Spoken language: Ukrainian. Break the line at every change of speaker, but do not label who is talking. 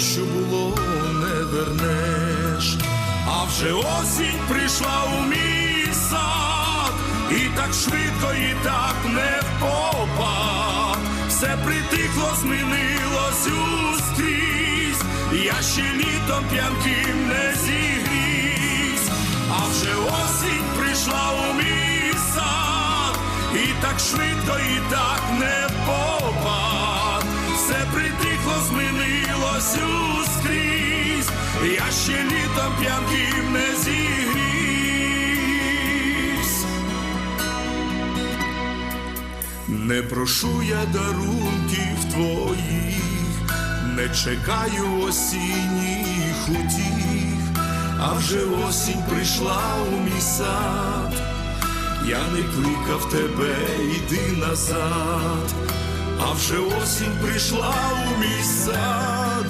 що було, не вернеш. А вже осінь прийшла у мій сад, і так швидко, і так не впопад. Все притихло, змінилось ускрізь. Я ще літом п'янким не зігрівсь, а вже осінь прийшла у мій сад, і так швидко, і так не впопад. Змінилось ускрізь. Я ще літом п'янким не зігрівсь. Не прошу я дарунків твоїх, не чекаю осінніх утіх, а вже осінь прийшла у мій сад. Я не кликав тебе, йди назад, а вже осінь прийшла у мій сад.